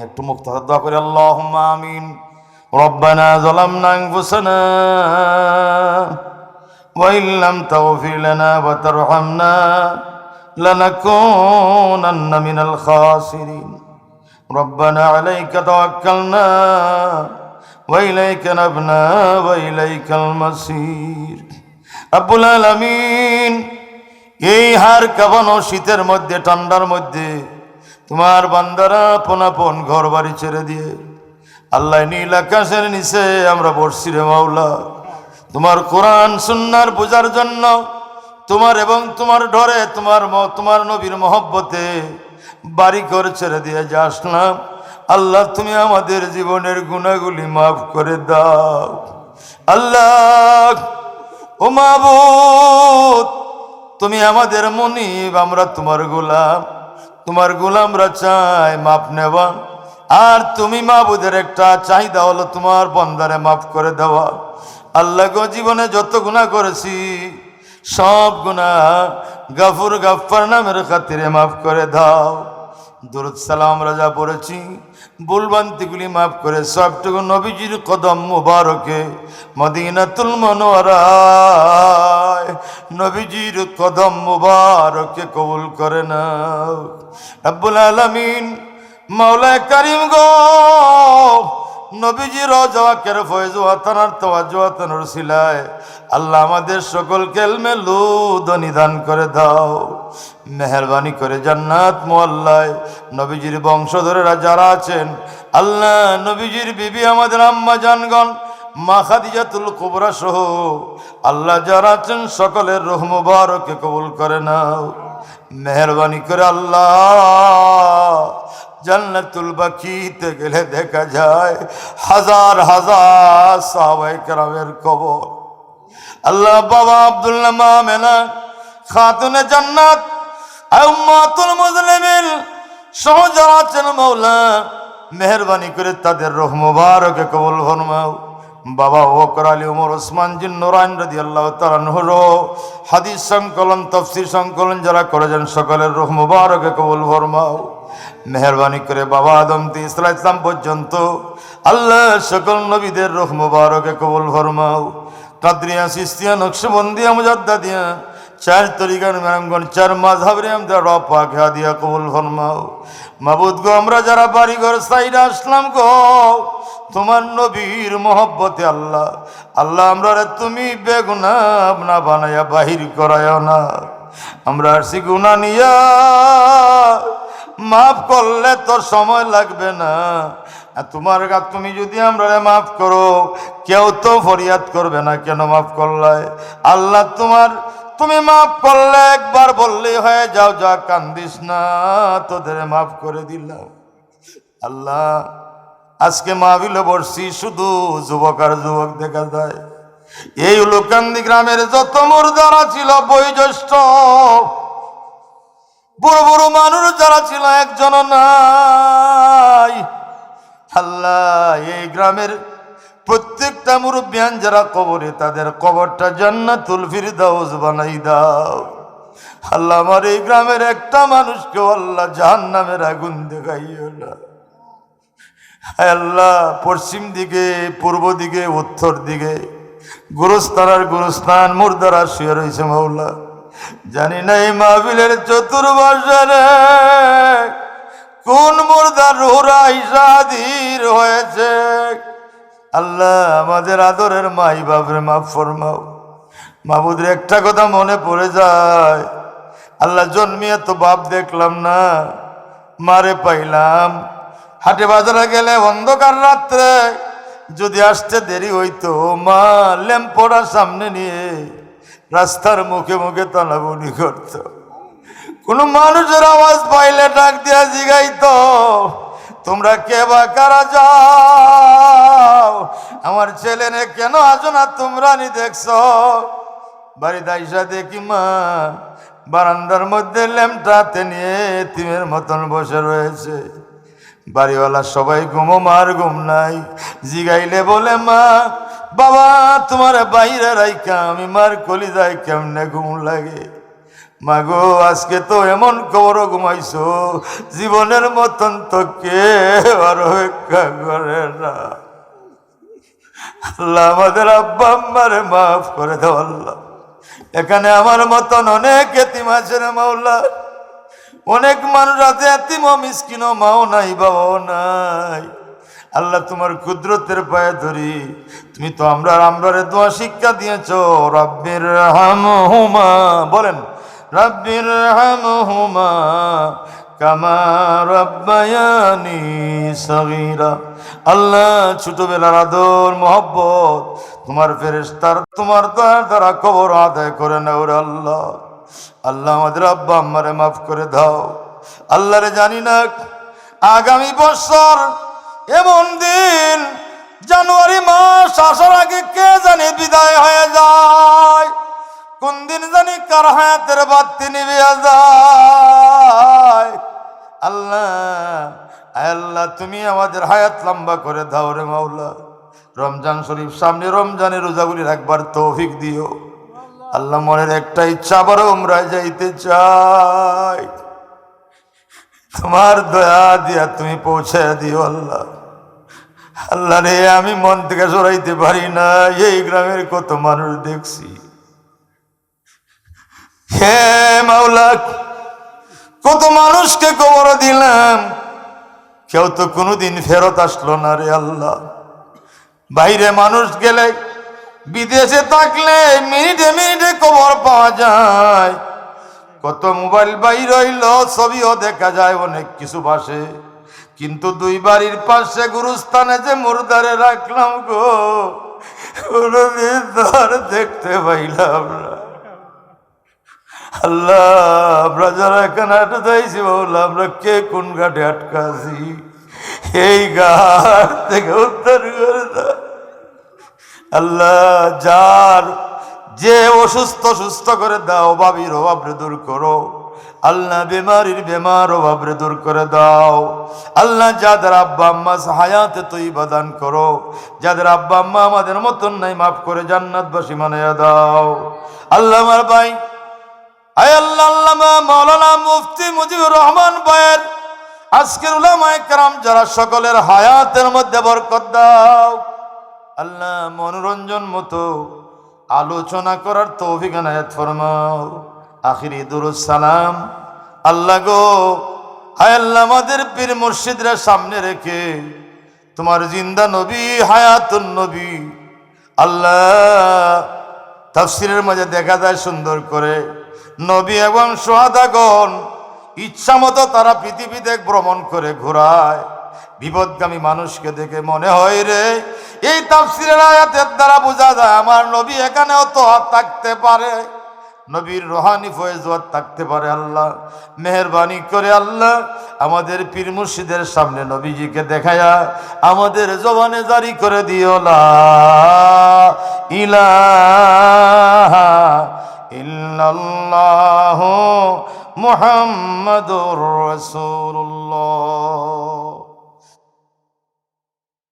একটু মুক্ত দোয়া করি আল্লাহ আমিন ربنا ظلمنا أنفسنا وإن لم تغفر لنا وترحمنا لنكونن من الخاسرين ربنا عليك توكلنا وإليك نبنا وإليك المصير رب العالمين এই হার কাবানো শীতের মধ্যে ঠান্ডার মধ্যে তোমার বান্দারা পোনাপন ঘর বাড়ি ছেড়ে দিয়ে, আল্লাহ নীল আকাশের নিচে আমরা বসছি রে মাওলা। তোমার কোরআন, সুন্নার বোঝার জন্য, তোমার এবং তোমার ডরে, তোমার তোমার নবীর মহব্বতে বাড়ি ঘর ছেড়ে দিয়ে যাস আসলাম আল্লাহ, তুমি আমাদের জীবনের গুণাগুলি মাফ করে দাও। আল্লাহ, ও মাবুদ, তুমি আমাদের মনিব, আমরা তোমার গোলাম। তোমার গোলামরা চায় মাপ নেওয়া। আর তুমি মাবুদের একটা চাহিদা হলো তোমার বন্দারে মাফ করে দেওয়া। আল্লাহ জীবনে যত গুণা করেছি, সব গুণা গাফুর গাফার নামের খাতিরে মাফ করে দাও। দুরুদ সালাম রাজা পড়েছি। ভুলবান্তিগুলি মাফ করে সবটুকু নবীজির কদম মুবারকে মদিনাতুল মনোয়ারায় নবীজির কদম মুবারকে কবুল করে না রব্বুল আলমিন মাওলায় করিম গো নবীজি রজাকের ফয়েজ ওয়াতানার তোয়াজ ওয়াতানোর সিলায়। আল্লাহ আমাদের সকল কেলমে লুদ নিদান করে দাও। মেহরবানি করে জান্নাত মোয়াল্লায়। নবীজির বংশধরেরা যারা আছেন, আল্লাহ নবীজির বিবি আমাদের আম্মা জানগণ, মা কুবরা সহ, আল্লাহ যারা আছেন সকলের রহ মুবারকে কবুল করে নাও। মেহরবানি করে আল্লাহ জান্নাতুল বাকিতে গেলে দেখা যায় হাজার হাজার সাহাবাই কেরামের কবর। আল্লাহ বাবা আব্দুল্লাহ মামেনা খাতুনে জান্নাত আউম্মাতুল মুসলিমিন সহ যারা আছেন মৌলা মেহরবানি করে তাদের রহ মুবারকে কবুল ফরমাও। বাবা ওকর আলী উমর ওসমান জিন রদি আল্লাহ তালানহর হাদিস সংকলন, তফসির সংকলন যারা করেছেন, সকলের রহ মুবারকে কবুল ফরমাও। মেহরবানি করে বাবা আদম তি ইসলা ইসলাম পর্যন্ত। আল্লাহ সকল নবীদের রহ মুবারকে কবুল ফরমাও। কাদরিয়া, সিস্তিয়া, নকশবন্দিয়া, মুজাদ্দাদিয়া, চার তরিকার মেরামগণ, চার মাঝহাবরে আমরা রব পাক দিয়া কবুল ফরমাও। মাবুদ গো, আমরা যারা বাড়ি ঘর সাইড আসলাম গো, তোমার নবীর মহব্বতে আল্লাহ আল্লাহ আমরা তুমি বেগুনা না বানায়া বাহির করায় না। আমরা আসি গুনা নিয়া। মাফ করলে তোর সময় লাগবে না। তোমার কাছে তুমি যদি আমরা মাফ করো, কেউ তো ফরিয়াদ করবে না কেন মাফ করলাই আল্লাহ তোমার, তুমি মাফ করলে একবার বললেই হয়ে যাও, যা কান্দিস না, তোদের মাফ করে দিলাম। আল্লাহ, আজকে মাহবিলে বসছি, শুধু যুবক আর যুবক দেখা যায়। এই লোকান্দি গ্রামের যত মুরদারা ছিল, বয়োজ্যেষ্ঠ বড় বড় মানুষ যারা ছিল একজন নাই। আল্লাহ, এই গ্রামের প্রত্যেকটা মুরব্বিয়ান যারা কবরে, তাদের কবরটা জান্নাতুল ফিরদাউস বানাই দাও। আল্লাহ, আমার এই গ্রামের একটা মানুষকেও আল্লাহ জাহান্নামের আগুন দেখাইও না। আল্লাহ, পশ্চিম দিকে, পূর্ব দিকে, উত্তর দিকে গুরুস্তানার গুরুস্থান, মুর্দারা শুয়ে রয়েছে মাওলা। জানি না এই মাহবিলের চতুর্বাসরে কোন মুর্দার রোহরা ইসাদির হয়েছে। আল্লাহ আমাদের আদরের মাই বাপরে মাফ ফরমাও। মাবুদের একটা কথা মনে পড়ে যায়। আল্লাহ জন্মিয়ে তো বাপ দেখলাম না, মারে পাইলাম। হাটে বাজারে গেলে অন্ধকার রাত্রে যদি আসতে দেরি হইতো, মা ল্যাম্পোড়া সামনে নিয়ে রাস্তার মুখে মুখে তলাবনি করত। কোনো মানুষের আওয়াজ পাইলে ডাক দিয়া জিগাইতো, তোমরা কে বা কারা যাও? আমার ছেলে কেন আসো না তোমরা নি দেখছ? বাড়িতে আইসা দেখি মা, বারান্দার মধ্যে ল্যাম্পটাতে নিয়ে তিমের মতন বসে রয়েছে। বাড়িওয়ালা সবাই ঘুমো, মার ঘুম নাই। জিগাইলে বলে, মা বাবা, তোমার বাইরে রাইকা আমি মার কলি যাই কেমনে ঘুম লাগে? মাগো, আজকে তো এমন খবর ঘুমাইছো, জীবনের মতন তো কে আর অপেক্ষা করে না। আল্লাহ আমাদের আব্বা আম্মারে মাফ করে দাও আল্লাহ। এখানে আমার মতন অনেক এতিম আছে রে মাওলা। অনেক মানুষ আছে এতিম মিসকিন মাও নাই, বাবাও নাই। আল্লাহ তোমার কুদরতের পায়ে ধরি। তুমি তো আমরা আমরারে দোয়া শিক্ষা দিয়েছ। রব্বির হামহুমা বলেন, রব্বির হামহুমা কামা রব্বায়ানি সগীরা। আল্লাহ, ছোটবেলার আদর, মোহব্বত, তোমার ফেরেশতার, তোমার দয়ার দ্বারা কবর আদায় করে নাও রে আল্লাহ। আল্লাহ আমাদের আব্বা আম্মারে মাফ করে দাও। আল্লাহরে জানি না আগামী বছর এমন দিন, জানুয়ারি মাস আসার আগে কে জানি বিদায় হয়ে যায়? কোন দিন জানি কার হায়াতের বাত্তি নিবে যায়? আল্লাহ আল্লাহ, তুমি আমাদের হায়াত লম্বা করে দাও রে মাওলা। রমজান শরীফ সামনে রমজানের রোজাগুলি একবার তৌফিক দিও। আল্লাহ মনের একটা ইচ্ছা আবারও আমরা যাইতে চাই তোমার দয়া দিয়া তুমি পৌঁছে দিও আল্লাহ। আল্লাহ রে, আমি মন থেকে সরাইতে পারি না, এই গ্রামের কত মানুষ দেখছি। হে মাওলা, কত মানুষকে কবর দিলাম, কেউ তো কোনোদিন ফেরত আসলো না রে আল্লাহ। বাইরে মানুষ গেলে, বিদেশে থাকলে মিনিটে মিনিটে খবর পাওয়া যায়। কত মোবাইল বাই হইল ছবিও দেখা যায় অনেক কিছু বাসে কিন্তু দুই বাড়ির পাশে গুরুস্থানে যে মুর্দারে রাখলাম গো, কোনোদিন দেখতে পাইলাম না। আল্লাহ, আমরা যারা এখানে আটকাইছি বললাম আমরা কে কোন ঘাটে আটকাছি এই ঘাট থেকে উত্তর করে আল্লাহ, যার যে অসুস্থ সুস্থ করে দাও অভাবীর অভাবরে দূর করো। আল্লাহ বেমারির বেমার অভাবরে দূর করে দাও। আল্লাহ যাদের আব্বা আম্মা হায়াতে তুই বাদান করো, যাদের আব্বা আম্মা আমাদের মতন নাই, মাফ করে জান্নাতবাসী মানিয়ে দাও। আল্লাহ আমার ভাই মুফতি মুজিবুর রহমান কেরাম যারা সকলের হায়াতের মধ্যে দাও। আল্লাহ মনোরঞ্জন মতো আলোচনা করার তৌফিক আনায়াত ফরমাও। আখিরি সালাম। আল্লাহ গো, হায় আল্লাহ আমাদের পীর মুর্শিদরা সামনে রেখে তোমার জিন্দা নবী, হায়াতুন নবী, আল্লাহ তাফসিরের মাঝে দেখা যায় সুন্দর করে। নবী এবং সোহাদাগণ ইচ্ছা মতো তারা পৃথিবীতে ভ্রমণ করে ঘোরায়। বিপদগামী মানুষকে দেখে মনে হয় রে, এই তাফসিরের আয়াতের দ্বারা বোঝা যায় আমার নবী এখানেও তো থাকতে পারে। নবীর রোহানি ফয়েজওয়াত থাকতে পারে আল্লাহ, মেহরবানি করে আল্লাহ, আমাদের পীর মুর্শিদের সামনে নবীজিকে দেখায়া আমাদের জবানে জারি করে দিও ইলাহা ইল্লাল্লাহু মুহাম্মাদুর রাসূলুল্লাহ।